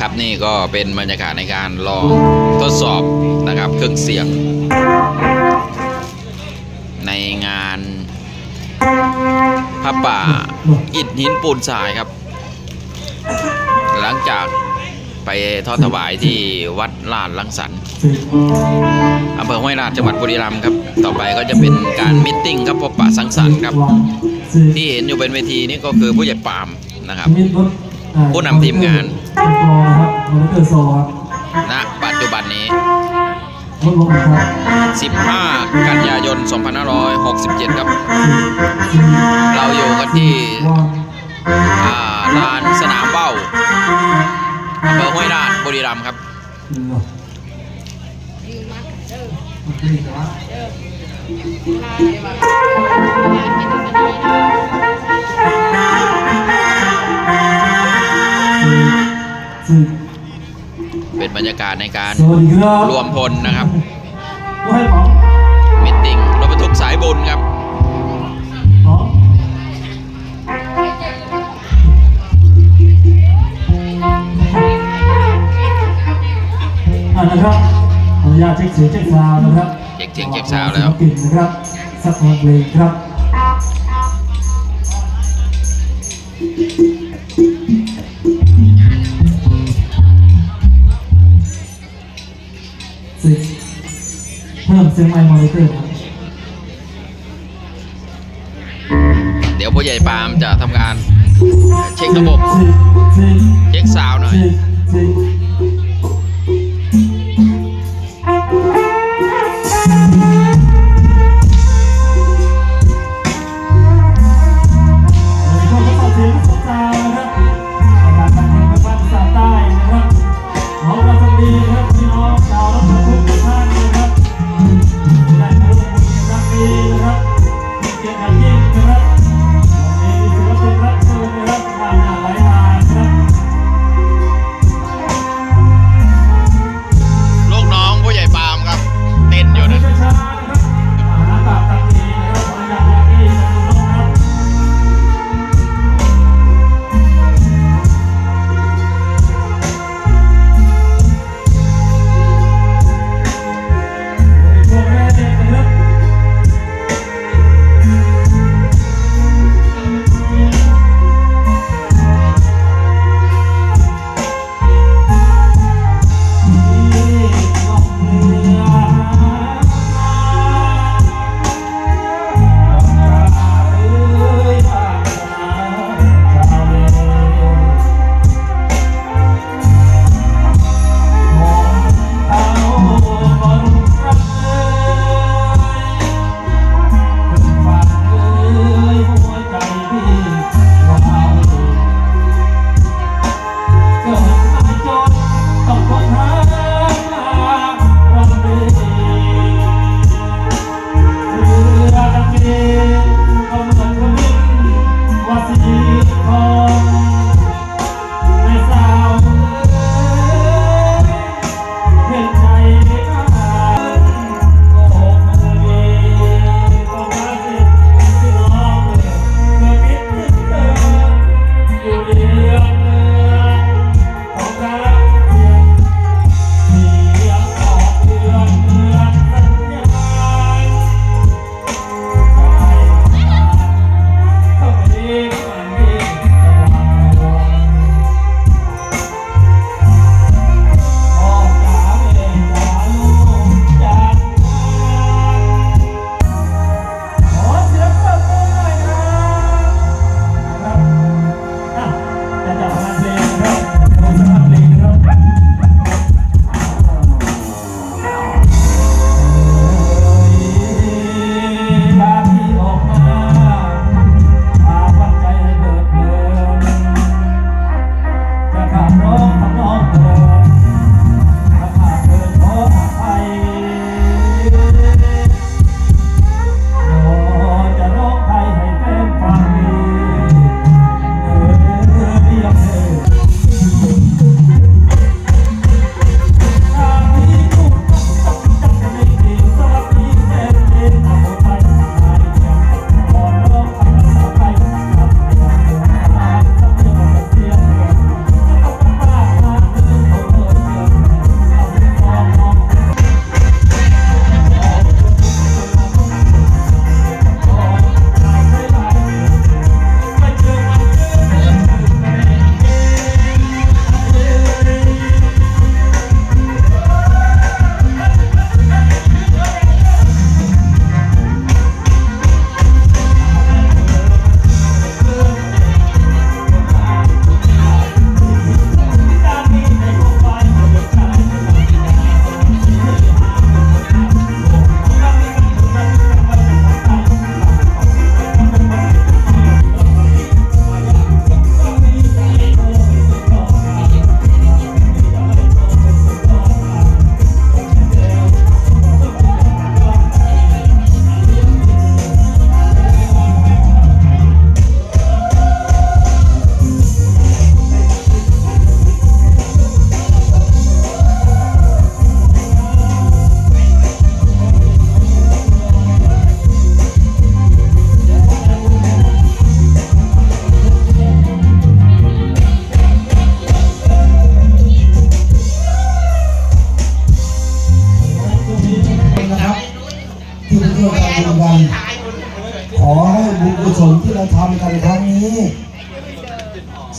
ครับนี่ก็เป็นบรรยากาศในการลองทดสอบนะครับเครื่องเสียง ในงานพระป่าอิฐหินปูนทรายครับ หลังจากไปทอดถวายที่วัดลาดลังสรรอำเภอห้วยราชจังหวัดบุรีรัมย์ครับ ต่อไปก็จะเป็นการมิทติ้งครับพบปะสังสรรค์ครับ ที่เห็นอยู่เป็นเวทีนี่ก็คือผู้ใหญ่ปามนะครับ ผู้นำทีมงาน ครับมอนิเตอร์โซครับณปัจจุบันนี้ ลดลงนะครับ15 กันยายน 2567 ครับ เราอยู่กันที่วางอ่าลานสนามเบ้าอำเภอห้วยราชบุรีรัมย์ครับ หนึ่งเนาะโอเคครับสี่สี่ เป็นบรรยากาศในการสวัสดีครับรวมพลนะครับก็ให้ของมิทติ้งรถบรรทุกสายบุญครับของอ่านะครับขออนุญาตเช็คเสียงเช็คซาวด์นะครับ เช็คเสียงเช็คซาวด์แล้วศิลปินนะครับ สักเพลงครับ พิ่มเสียงไมค์มอนิเตอร์ครับเดี๋ยวผู้ใหญ่ปาล์มจะทำการเช็คระบบ เช็คซาวด์หน่อยสิบสิ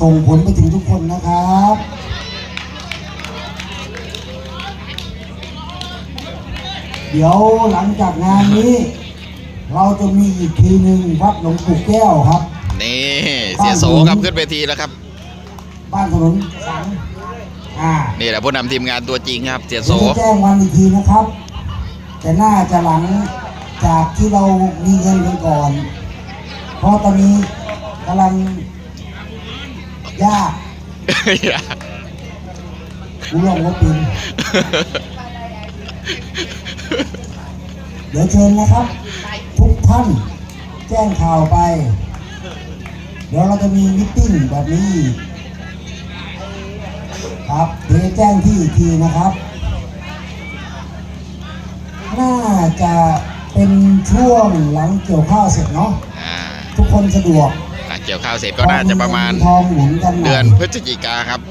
ส่งผลไปถึงทุกคนนะครับเดี๋ยวหลังจากงานนี้ เราจะมีอีกทีหนึ่งวัดหลวงปู่แก้วครับนี่เสียโสครับขึ้นเวทีแล้วครับ บ้านถนนสังอ่านี่แหละผู้นำทีมงานตัวจริงครับ เสียโสเดี๋ยวจะแจ้งวันอีกทีนะครับ แต่น่าจะหลังจากที่เรามีเงินกันก่อน เพราะตอนนี้กำลัง ยากกูลองว่าปินเดี๋ยวเชิญนะครับ ทุกท่านแจ้งข่าวไป เดี๋ยวเราจะมีมิทติ้งแบบนี้อีกครับเดี๋ยวจะแจ้งที่อีกทีนะครับ น่าจะเป็นช่วงหลังเกี่ยวข้าวเสร็จเนาะอ่าทุกคนสะดวกหลังเกี่ยวข้าวเสร็จก็น่าจะประมาณทองหมุนกันหน่เดืออนยพฤศจิกาครับ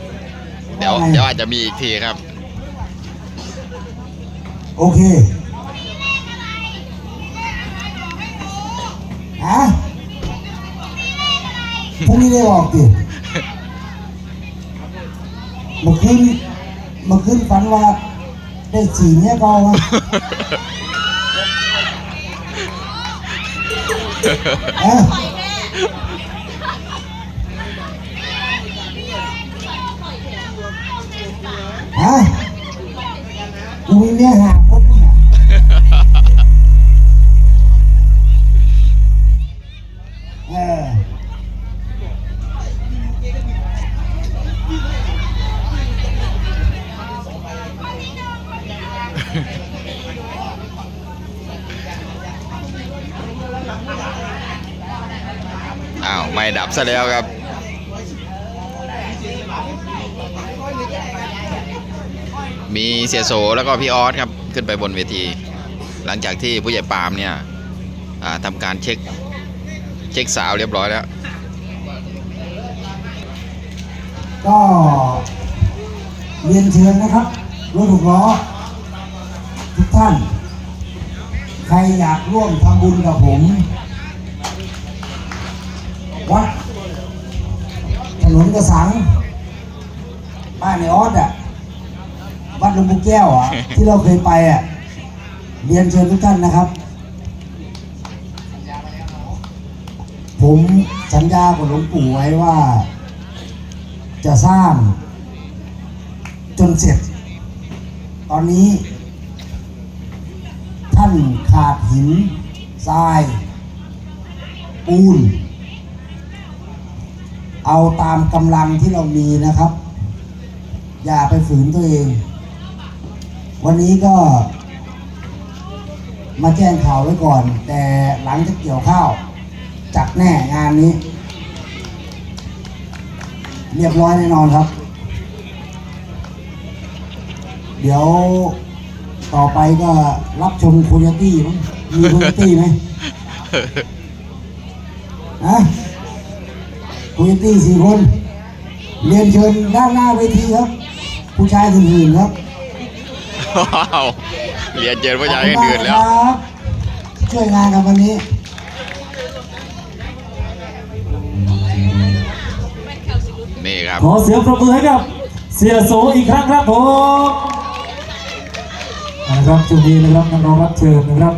เดี๋ยวเดี๋ยวอาจจะมีอีกทีครับ โอเคฮะพรุ่งนี้ได้ออกดิเมื่อคืนเมื่อคืนฝันว่าได้สีเนี่ยก็เอามาเอ้า ฮะกูมีเมียหาคนมึงอะเอออ้าว ไม่ดับซะแล้วครับ มีเสียโสแล้วก็พี่ออสครับขึ้นไปบนเวที หลังจากที่ผู้ใหญ่ปามเนี่ยทำการเช็คเช็คสาวเรียบร้อยแล้ว ก็เรียนเชิญนะครับรถหกล้อทุกท่าน ใครอยากร่วมทำบุญกับผมวัดถนนกระสังบ้านในออสอะ วัดหลวงปู่แก้วอะ ที่เราเคยไปอะเรียนเชิญทุกท่านนะครับ ผมสัญญากับหลวงปู่ไว้ว่า จะสร้าง จนเสร็จ ตอนนี้ ท่านขาดหินทราย ปูน เอาตามกำลังที่เรามีนะครับ อย่าไปฝืนตัวเอง วันนี้ก็ มาแจ้งข่าวไว้ก่อน แต่หลังจากเกี่ยวข้าว จัดแน่งานนี้ เรียบร้อยแน่นอนครับ เดี๋ยวต่อไปก็รับชมโคโยตี้มั้งมีโคโยตี้ไหมฮะโคโยตี้สี่คน เรียนเชิญด้านหน้าเวทีครับ ผู้ชายอื่นๆครับ ว้าวเรียนเจอผู้ชายขอบคุณอื่นๆแล้วมากครับช่วยงานกันวันนี้นี่ครับ ขอเสียงปรบมือให้กับ เสียโสอีกครั้งครับผมนะครับช่วงนี้นะครับนักร้องรับเชิญนะครับ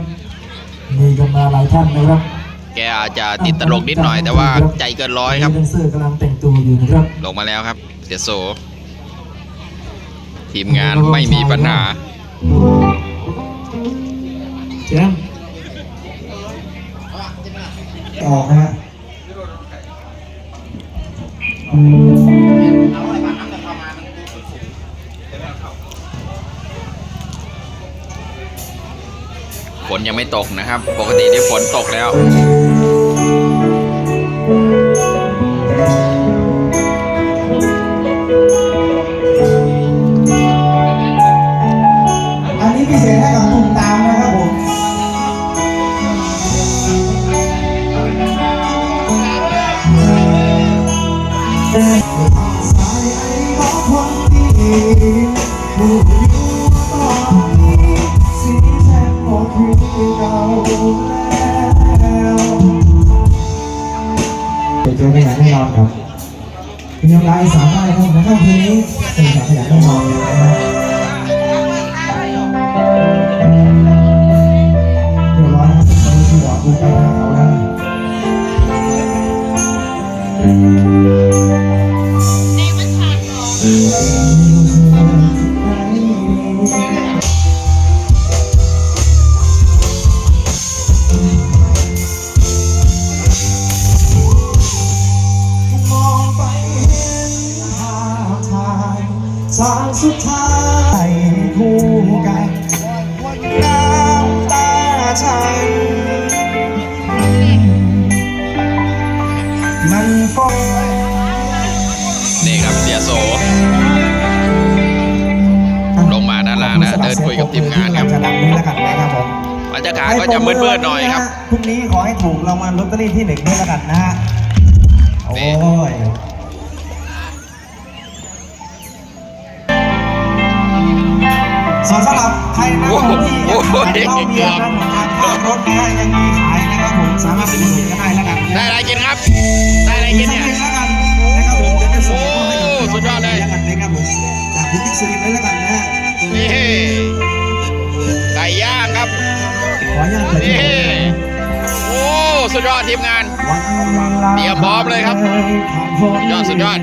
มีกันมาหลายท่านนะครับ แกอาจจะติดตลกนิดหน่อยแต่ว่าใจเกินร้อยครับมีแดนเซอร์กำลังแต่งตัวอยู่นะครับ ลงมาแล้วครับ เสียโสทีมงานไม่มีปัญหา แจ้งออกฮะฝนยังไม่ตกนะครับ ปกติที่ฝนตกแล้ว งสามได้ครับในค่ำคืนนี้เป็นแบบขยันแน่นอนาด้านล่างนะเดินคุยกับทีมงานครับจะดังนี้แล้วกันนะครับผมบรรยากาศก็จะมืดๆหน่อยครับพรุ่งนี้ขอให้ถูกรางวัลลอตเตอรี่ที่หนึ่งด้วยแล้วกันนะฮะโอ้นี่ยส่วนสำหรับใครนะครับผมที่อยากทานเหล้าเบียร์นะครับผมทางข้างรถนะฮะยังมีขายนะครับผมสามารถไปอุดหนุนกันได้แล้วกันนะได้อะไรกินครับ ได้อะไรกินเนี่ยอีกสักหงแล้วกันนะครับผมจะได้ส่งมอบให้กับโอ้สุดยอดเลยแล้วกันนะครับผมจากคุณพิกซ์ลินเลยแล้วกันนะฮะ นี่ไก่ย่างครับขออนุญาตเปิดนี่โอ้สุดยอดทีมงานวันลาเตรียมพร้อมเลยครับ สุดยอดสุดยอด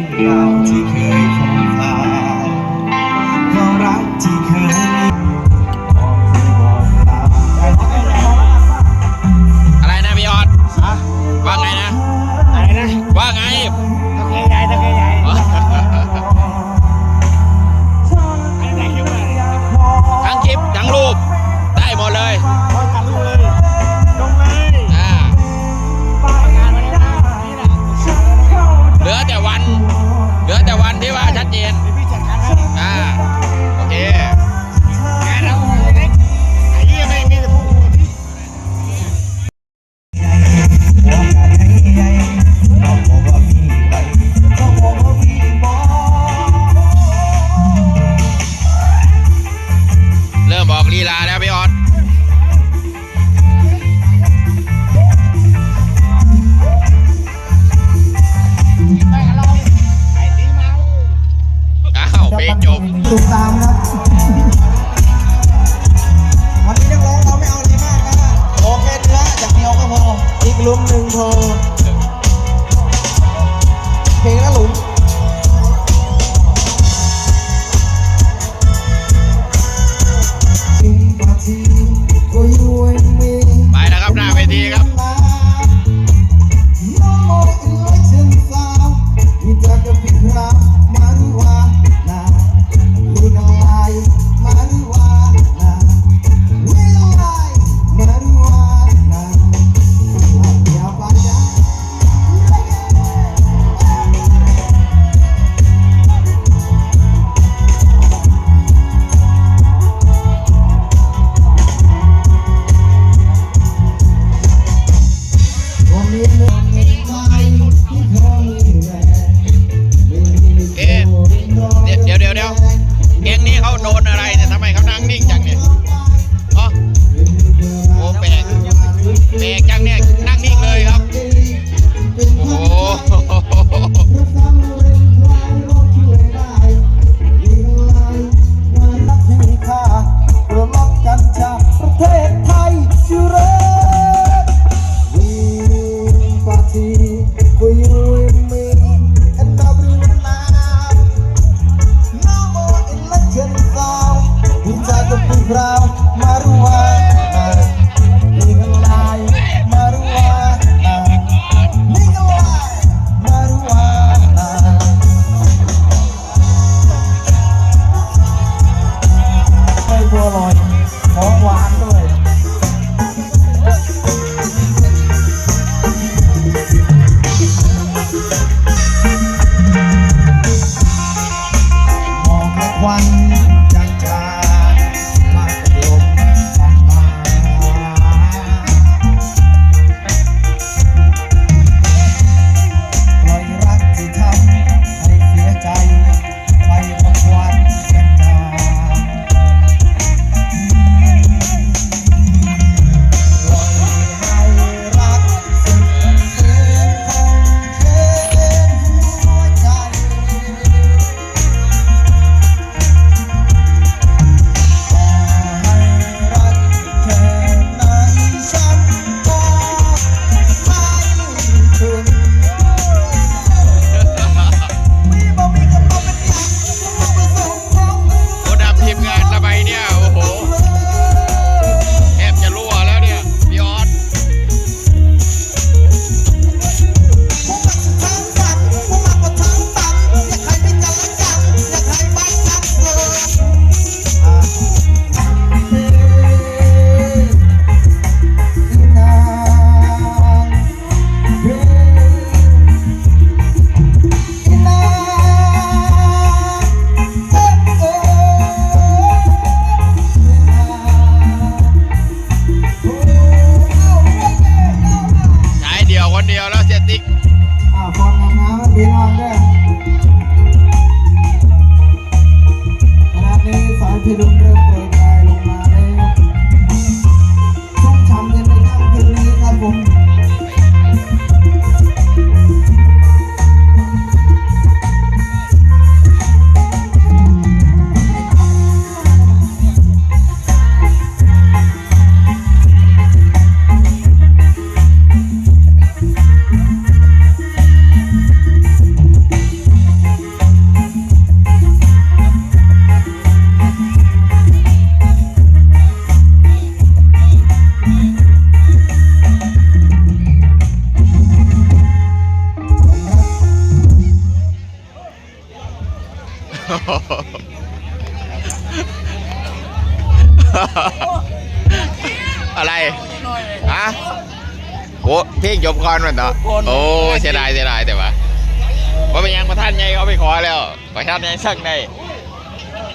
ป็นยังประธานใหญ่เขาไปขอแล้ว ประธานใหญ่สั่งได้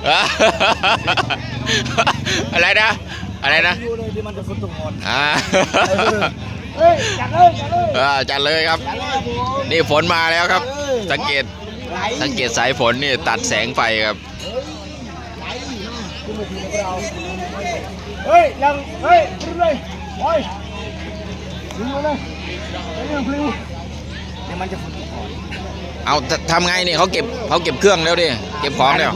เอ้ออะไรนะ อะไรนะดูเลยที่มันจะฟุตตรงนอ่าเฮ้ยจัดเลยจัดเลยเออจัดเลยครับ นี่ฝนมาแล้วครับ สังเกต สังเกตสายฝนนี่ตัดแสงไฟครับเฮ้ยยังเฮ้ยขึ้นเลยโอ้ยขึ้นมาเลยเฮ้ยพลิ้วเดี๋ยวมันจะฟุตตรงน เอาททำไงนี่เขาเก็บเขาเก็บเครื่องแล้วดิเก็บของแล้ว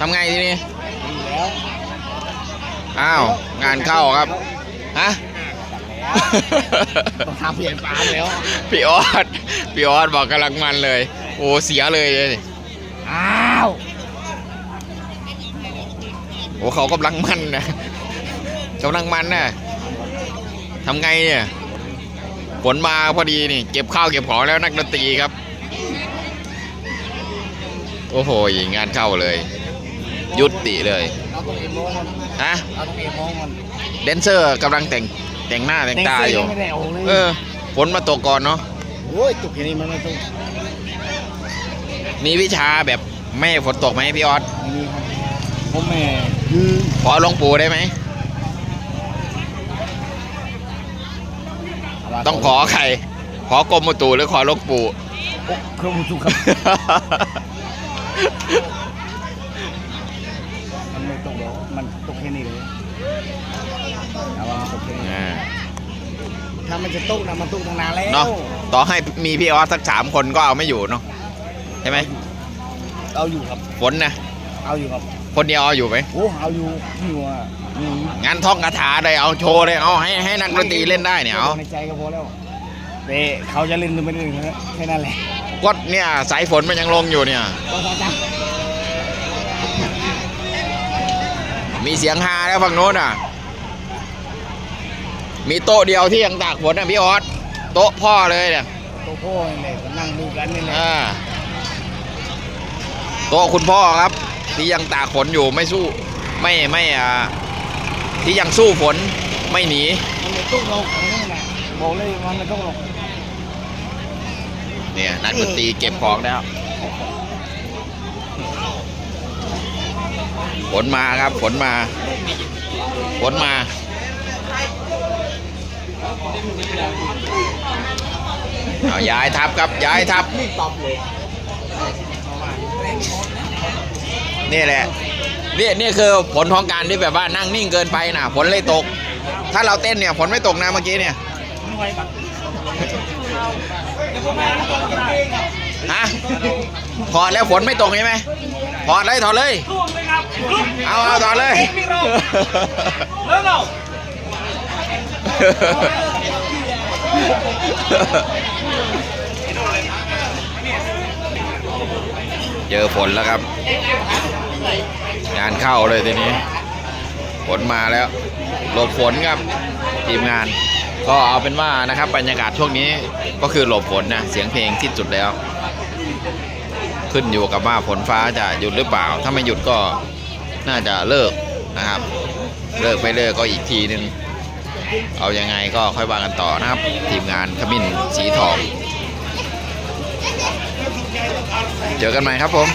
ทำไงทีนี้อ้าวงานเข้าครับฮะต้องทำเปลี่ยนปามแล้วพี่ออสพี่ออสบอกกำลังมันเลย โอ้เสียเลยเลยอ้าวโอ้เขากำลังมันนะกำลังมันนะทำไงเนี่ย ฝนมาพอดีนี่ เก็บข้าวเก็บของแล้วนักดนตรีครับ โอ้โหงานเข้าเลย ยุติเลยเอาตัวเองมองมันฮะเอาตัวเองมองมันแดนเซอร์กำลังแต่งแต่งหน้าแต่งตาอยู่ไม่ได้โอ้เลยเออฝนมาตกก่อนเนาะโอ้ยตกแค่นี้มันไม่ต้องมีวิชาแบบไม่ให้ฝนตกไหมพี่ออสมีครับผมแม่ยืนขอหลวงปู่ได้ไหม ต้องขอใคร ขอกรมอุตุหรือขอหลวงปู่เครื่องมือทุกครับมันไม่ตกหรอกมันตกแค่นี้เลยเอาว่ามันตกแค่นี้อ่าถ้ามันจะตกนะมันตกตั้งนานแล้วเนาะต่อให้มีพี่ออสสักสามคนก็เอาไม่อยู่เนาะใช่ไหมเอาอยู่ครับฝนนะเอาอยู่ครับ คนเดียวเอาอยู่ไหมโอ้เอาอยู่อยู่อะอืมงั้นท่องคาถาเลยเอาโชว์เลยเอาให้ให้นักดนตรีเล่นได้เนี่ยเอาในใจก็พอแล้วแต่เขาจะเล่นหรือไม่เล่นแค่นั้นแหละก็เนี่ยสายฝนมันยังลงอยู่เนี่ยก็ตามจ้ะมีเสียงฮาแล้วฝั่งโน้นอะ มีโต๊ะเดียวที่ยังตากฝนนะพี่ออสโต๊ะพ่อเลยเนี่ยตัวพ่อนี่แหละก็นั่งดูกันนี่แหละอ่าโต๊ะคุณพ่อครับ ที่ยังตากฝนอยู่ไม่สู้ไม่ไม่อ่าที่ยังสู้ฝนไม่หนีมันไม่ตกหรอกอันนี่แหละบอกเลยมันไม่ตกหรอกเนี่ยนักดนตรีเก็บของแล้วฝนมาครับฝนมาฝนมาเอาย้ายทับครับย้ายทับ นี่แหละนี่นี่คือผลของการที่แบบว่านั่งนิ่งเกินไปนะฝนเลยตก ถ้าเราเต้นเนี่ยฝนไม่ตกนะเมื่อกี้เนี่ยฮะถอดแล้วฝนไม่ตกใช่ไหมถอดเลยถอดเลย เอาเอาถอดเลยเจอฝนแล้วครับ งานเข้าเลยทีนี้ฝนมาแล้วหลบฝนครับทีมงาน ก็เอาเป็นว่านะครับบรรยากาศช่วงนี้ก็คือหลบฝนนะเสียงเพลงที่จุดแล้ว ขึ้นอยู่กับว่าฝนฟ้าจะหยุดหรือเปล่า ถ้าไม่หยุดก็น่าจะเลิกนะครับ เลิกไม่เลิกก็อีกทีนึงเอายังไงก็ค่อยว่ากันต่อนะครับ ทีมงานขมิ้นสีทอง เจอกันใหม่ครับผม